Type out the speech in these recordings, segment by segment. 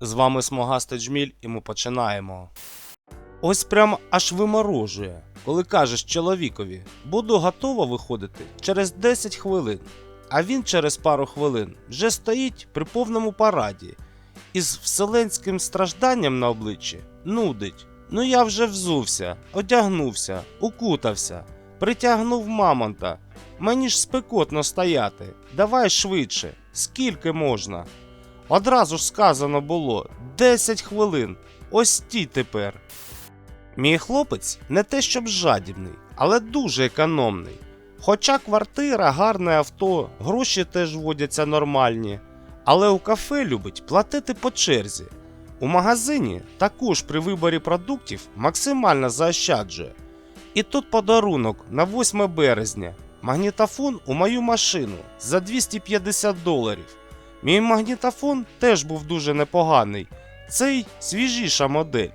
З вами Смогастий Джміль, і ми починаємо. Ось прям аж виморожує, коли кажеш чоловікові, буду готова виходити через 10 хвилин, а він через пару хвилин вже стоїть при повному параді із вселенським стражданням на обличчі нудить. Ну я вже взувся, одягнувся, укутався, притягнув мамонта. Мені ж спекотно стояти. Давай швидше, скільки можна. Одразу ж сказано було 10 хвилин. Ось стій тепер. Мій хлопець не те щоб жадібний, але дуже економний. Хоча квартира, гарне авто, гроші теж водяться нормальні, але у кафе любить платити по черзі. У магазині також при виборі продуктів максимально заощаджує. І тут подарунок на 8 березня. Магнітофон у мою машину за 250 доларів. Мій магнітофон теж був дуже непоганий. Цей свіжіша модель.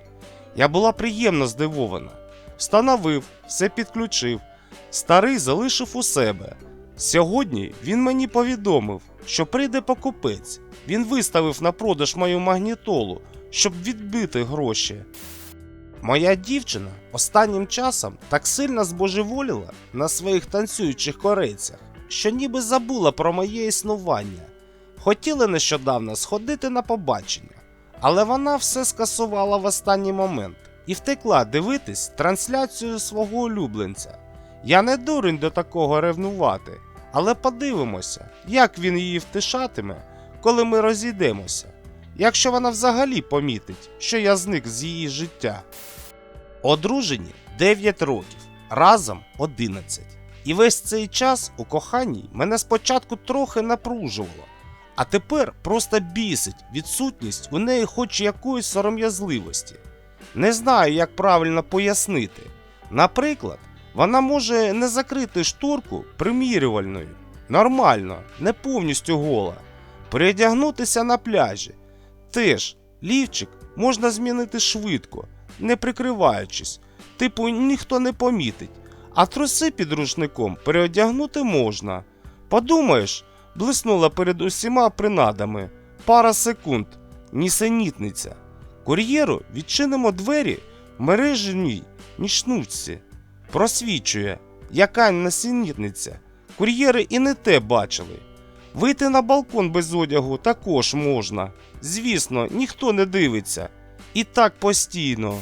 Я була приємно здивована. Встановив, все підключив. Старий залишив у себе. Сьогодні він мені повідомив, що прийде покупець. Він виставив на продаж мою магнітолу, щоб відбити гроші. Моя дівчина останнім часом так сильно збожеволіла на своїх танцюючих корейцях, що ніби забула про моє існування. Хотіли нещодавно сходити на побачення, але вона все скасувала в останній момент і втекла дивитись трансляцію свого улюбленця. Я не дурень до такого ревнувати, але подивимося, як він її втишатиме, коли ми розійдемося, якщо вона взагалі помітить, що я зник з її життя. Одружені 9 років, разом 11. І весь цей час у коханні мене спочатку трохи напружувало, а тепер просто бісить відсутність у неї хоч якоїсь сором'язливості. Не знаю, як правильно пояснити. Наприклад, вона може не закрити шторку примірювальною. Нормально, не повністю гола. Передягнутися на пляжі. Теж лівчик можна змінити швидко, не прикриваючись. Типу, ніхто не помітить. А труси під рушником переодягнути можна. Подумаєш, блиснула перед усіма принадами. Пара секунд, нісенітниця. Кур'єру відчинимо двері в мережній нічнучці. Просвічує, яка несенітниця. Кур'єри і не те бачили. Вийти на балкон без одягу також можна. Звісно, ніхто не дивиться. І так постійно.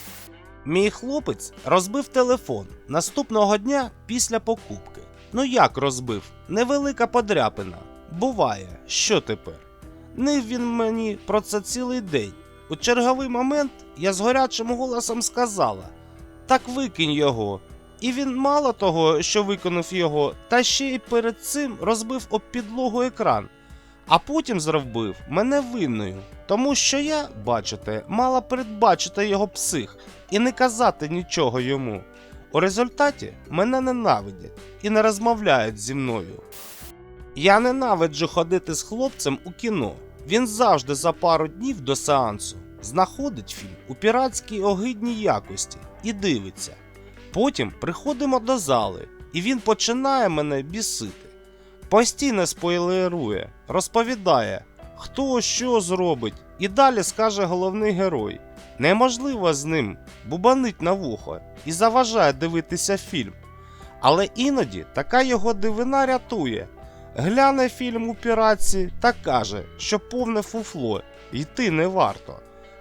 Мій хлопець розбив телефон наступного дня після покупки. Ну як розбив? Невелика подряпина. Буває, що тепер? Нив він мені про це цілий день. У черговий момент я з горячим голосом сказала: так викинь його. І він мало того, що виконав його, та ще й перед цим розбив об підлогу екран, а потім зробив мене винною, тому що я, бачите, мала передбачити його псих і не казати нічого йому. У результаті мене ненавидять і не розмовляють зі мною. Я ненавиджу ходити з хлопцем у кіно. Він завжди за пару днів до сеансу знаходить фільм у піратській огидній якості і дивиться. Потім приходимо до зали, і він починає мене бісити. Постійно спойлерує, розповідає, хто що зробить, і далі скаже головний герой. Неможливо з ним бубанить на вухо і заважає дивитися фільм. Але іноді така його дивина рятує. Гляне фільм у піратці та каже, що повне фуфло, йти не варто.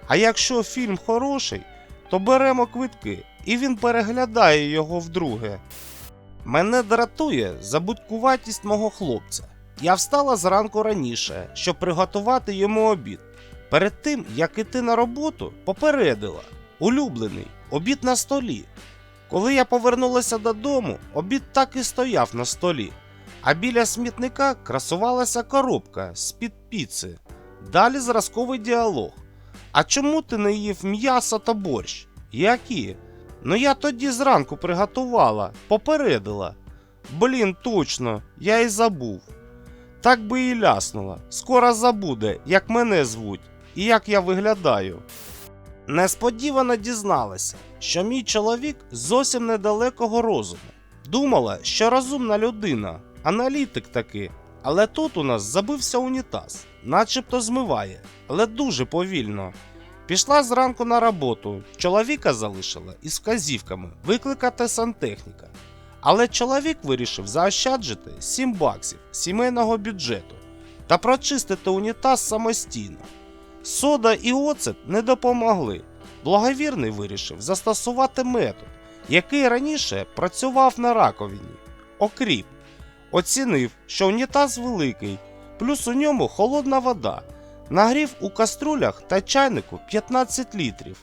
А якщо фільм хороший, то беремо квитки, і він переглядає його вдруге. Мене дратує забудкуватість мого хлопця. Я встала зранку раніше, щоб приготувати йому обід. Перед тим, як іти на роботу, попередила улюблений обід на столі. Коли я повернулася додому, обід так і стояв на столі, а біля смітника красувалася коробка з-під піци. Далі зразковий діалог. А чому ти не їв м'ясо та борщ? Які? Ну я тоді зранку приготувала, попередила. Блін, точно, я й забув. Так би і ляснула. Скоро забуде, як мене звуть і як я виглядаю. Несподівано дізналася, що мій чоловік зовсім недалекого розуму. Думала, що розумна людина, аналітик таки, Але тут у нас забився унітаз, начебто змиває, але дуже повільно. Пішла зранку на роботу, чоловіка залишила із вказівками викликати сантехніка. Але чоловік вирішив заощаджити 7 баксів сімейного бюджету та прочистити унітаз самостійно. Сода і оцет не допомогли. Благовірний вирішив застосувати метод, який раніше працював на раковині. Окріп. Оцінив, що унітаз великий, плюс у ньому холодна вода. Нагрів у каструлях та чайнику 15 літрів.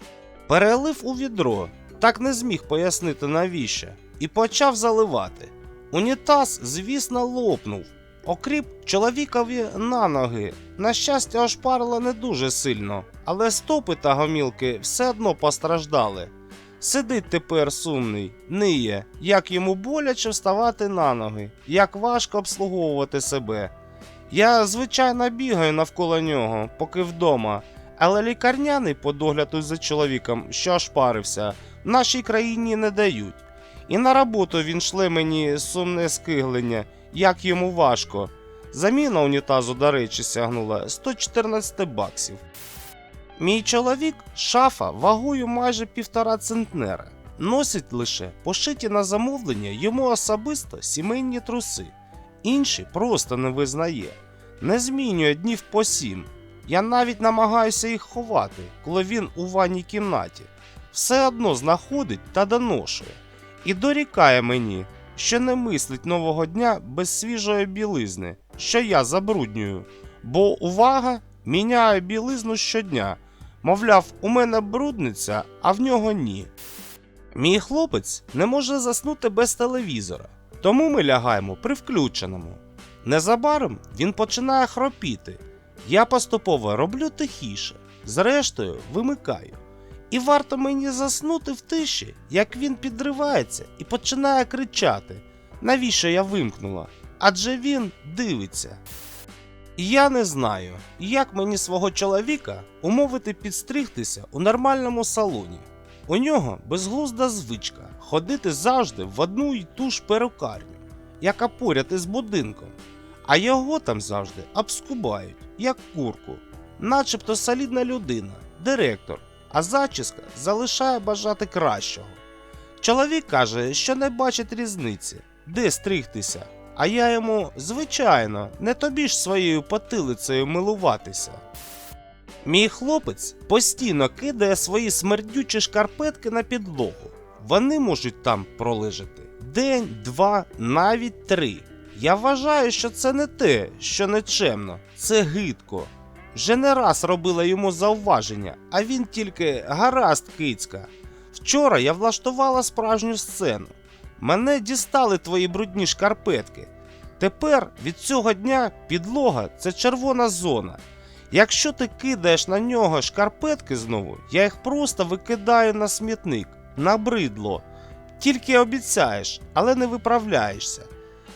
Перелив у відро, так не зміг пояснити навіщо, і почав заливати. Унітаз, звісно, лопнув. Окріп чоловікові на ноги. На щастя, ошпарило не дуже сильно, але стопи та гомілки все одно постраждали. Сидить тепер сумний, ниє, як йому боляче вставати на ноги, як важко обслуговувати себе. Я, звичайно, бігаю навколо нього, поки вдома, але лікарняний по догляду за чоловіком, що ошпарився, в нашій країні не дають. І на роботу він шле мені сумне скиглення, як йому важко. Заміна унітазу, до речі, сягнула 114 баксів. Мій чоловік шафа вагою майже півтора центнера. Носить лише пошиті на замовлення йому особисто сімейні труси. Інші просто не визнає. Не змінює днів по сім. Я навіть намагаюся їх ховати, коли він у ванній кімнаті. Все одно знаходить та доношує. І дорікає мені, що не мислить нового дня без свіжої білизни, що я забруднюю. Бо увага, міняю білизну щодня. Мовляв, у мене брудниця, а в нього ні. Мій хлопець не може заснути без телевізора, тому ми лягаємо при включеному. Незабаром він починає хропіти. Я поступово роблю тихіше, зрештою вимикаю. І варто мені заснути в тиші, як він підривається і починає кричати, навіщо я вимкнула? Адже він дивиться. Я не знаю, як мені свого чоловіка умовити підстригтися у нормальному салоні. У нього безглузда звичка ходити завжди в одну й ту ж перукарню, яка поряд із будинком, а його там завжди обскубають, як курку, начебто солідна людина, директор, а зачіска залишає бажати кращого. Чоловік каже, що не бачить різниці, де стригтися. А я йому, звичайно, не тобі ж своєю потилицею милуватися. Мій хлопець постійно кидає свої смердючі шкарпетки на підлогу. Вони можуть там пролежати день, два, навіть три. Я вважаю, що це не те, що нечемно, це гидко. Вже не раз робила йому зауваження, а він тільки гаразд кицька. Вчора я влаштувала справжню сцену. Мене дістали твої брудні шкарпетки. Тепер від цього дня підлога це червона зона. Якщо ти кидаєш на нього шкарпетки знову, я їх просто викидаю на смітник, на бридло. Тільки обіцяєш, але не виправляєшся.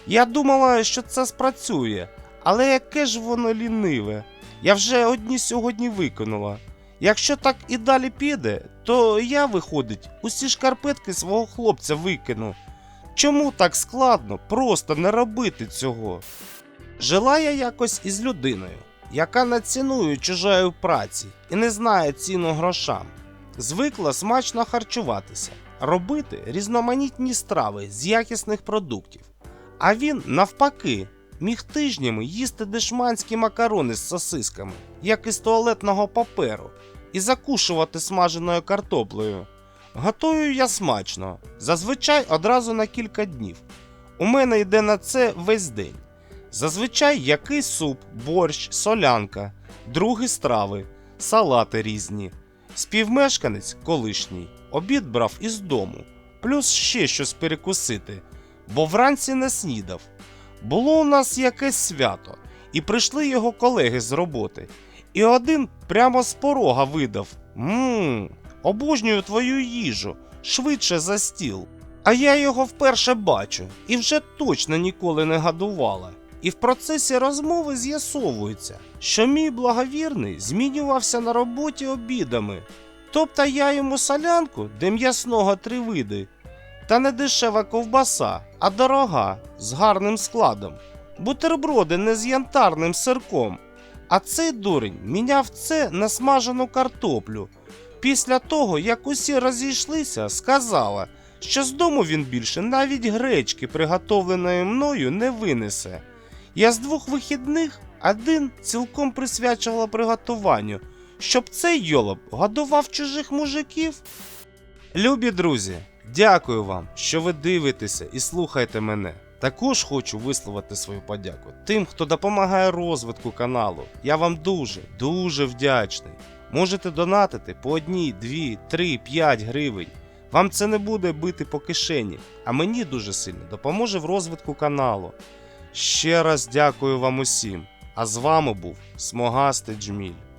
Я думала, що це спрацює, але яке ж воно ліниве. Я вже одні сьогодні виконала. Якщо так і далі піде, то я, виходить, усі шкарпетки свого хлопця викину. Чому так складно просто не робити цього? Жила я якось із людиною, яка не цінує чужої праці і не знає ціну грошам. Звикла смачно харчуватися, робити різноманітні страви з якісних продуктів. А він, навпаки, міг тижнями їсти дешманські макарони з сосисками, як із туалетного паперу, і закушувати смаженою картоплею. Готую я смачно, зазвичай одразу на кілька днів. У мене йде на це весь день. Зазвичай якийсь суп, борщ, солянка, другі страви, салати різні. Співмешканець колишній обід брав із дому, плюс ще щось перекусити, бо вранці не снідав. Було у нас якесь свято, і прийшли його колеги з роботи. І один прямо з порога видав: Ммм, обожнюю твою їжу, швидше за стіл. А я його вперше бачу і вже точно ніколи не гадувала. І в процесі розмови з'ясовується, що мій благовірний змінювався на роботі обідами. Тобто я йому солянку, де м'ясного три види, та не дешева ковбаса, а дорога з гарним складом. бутерброди не з янтарним сирком. А цей дурень міняв це на смажену картоплю. Після того, як усі розійшлися, сказала, що з дому він більше навіть гречки, приготовленої мною, не винесе. Я з двох вихідних один цілком присвячувала приготуванню, щоб цей йолоп годував чужих мужиків. Любі друзі, дякую вам, що ви дивитеся і слухаєте мене. Також хочу висловити свою подяку тим, хто допомагає розвитку каналу. Я вам дуже, дуже вдячний. Можете донатити по одній, дві, три, п'ять гривень. Вам це не буде бити по кишені, а мені дуже сильно допоможе в розвитку каналу. Ще раз дякую вам усім. А з вами був Смогастий Джміль.